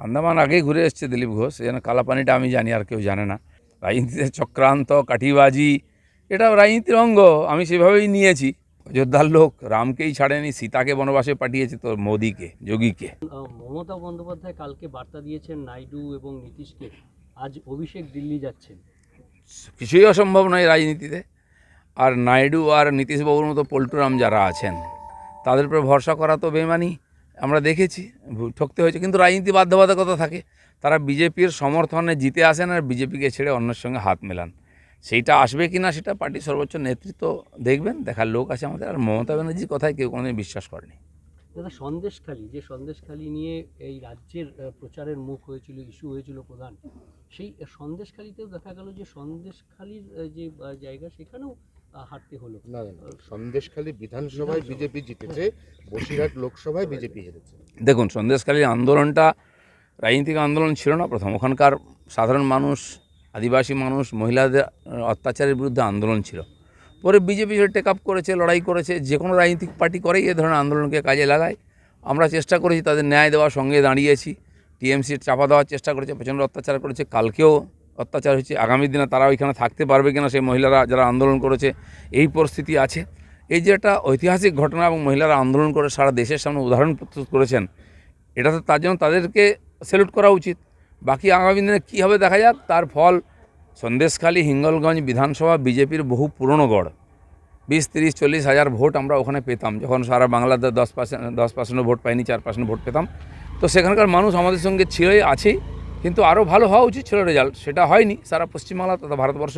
আন্দামান আগেই ঘুরে এসছে দিলীপ ঘোষ যেন কালাপানিটা আমি জানি আর কেউ জানে না। রাজনীতিতে চক্রান্ত কাঠিবাজি এটা রাজনীতির অঙ্গ আমি সেভাবেই নিয়েছি। অযোধ্যার লোক রামকেই ছাড়েনি সীতাকে বনবাসে পাঠিয়েছে তোর মোদিকে যোগীকে। মমতা বন্দ্যোপাধ্যায় কালকে বার্তা দিয়েছেন নাইডু এবং নীতিশকে আজ অভিষেক দিল্লি যাচ্ছেন। কিছুই অসম্ভব নয় রাজনীতিতে। আর নাইডু আর নীতিশবাবুর মতো পল্টুরাম যারা আছেন তাদের উপরে ভরসা করা তো বেমানি। আমরা দেখেছি ঠকতে হয়েছে। কিন্তু রাজনীতি বাধ্যবাধকতা থাকে। তারা বিজেপির সমর্থনে জিতে আসেন আর বিজেপিকে ছেড়ে অন্যের সঙ্গে হাত মেলান। সেইটা আসবে কি না সেটা পার্টির সর্বোচ্চ নেতৃত্ব দেখবেন, দেখার লোক আছে আমাদের। আর মমতা ব্যানার্জির কথায় কেউ কোনোদিন বিশ্বাস করেনি। দাদা, সন্দেশখালী, যে সন্দেশখালী নিয়ে এই রাজ্যের প্রচারের মুখ হয়েছিল, ইস্যু হয়েছিল প্রধান, সেই সন্দেশখালীতেও দেখা গেল যে সন্দেশখালীর যে জায়গা, সেখানেও হাঁটতে হলো। না না সন্দেশখালী বিধানসভায় বিজেপি জিতেছে বসিরহাট লোকসভায় বিজেপি হেরেছে। দেখুন সন্দেশকালীন আন্দোলনটা রাজনীতিক আন্দোলন ছিল না প্রথম ওখানকার সাধারণ মানুষ আদিবাসী মানুষ মহিলাদের অত্যাচারের বিরুদ্ধে আন্দোলন ছিল। পরে বিজেপি সেটা টেক আপ করেছে লড়াই করেছে যে কোনো রাজনৈতিক পার্টি করেই এ ধরনের আন্দোলনকে কাজে লাগায়। আমরা চেষ্টা করেছি তাদের ন্যায় দেওয়ার সঙ্গে দাঁড়িয়েছি। টিএমসি চাপা দেওয়ার চেষ্টা করেছে প্রচণ্ড অত্যাচার করেছে। কালকেও অত্যাচার হয়েছে। আগামী দিনে তারা ওইখানে থাকতে পারবে কিনা সেই মহিলারা যারা আন্দোলন করেছে, এই পরিস্থিতি আছে। এই যে একটা ঐতিহাসিক ঘটনা এবং মহিলারা আন্দোলন করে সারা দেশের সামনে উদাহরণ প্রস্তুত করেছেন এটা তো তার জন্য তাদেরকে স্যালুট করা উচিত। বাকি আগামী দিনে কী হবে দেখা যাক, তার ফল সন্দেশখালী হিঙ্গলগঞ্জ বিধানসভা বিজেপির বহু পুরনো গড়। বিশ, তিরিশ, চল্লিশ হাজার ভোট আমরা ওখানে পেতাম, যখন সারা বাংলাতে দশ পার্সেন্ট, দশ পার্সেন্টও ভোট পাইনি, চার পার্সেন্ট ভোট পেতাম। তো সেখানকার মানুষ আমাদের সঙ্গে ছিলই, আছেই। কিন্তু আরও ভালো হওয়া উচিত ছিল রেজাল্ট সেটা হয়নি। সারা পশ্চিমবাংলা তথা ভারতবর্ষ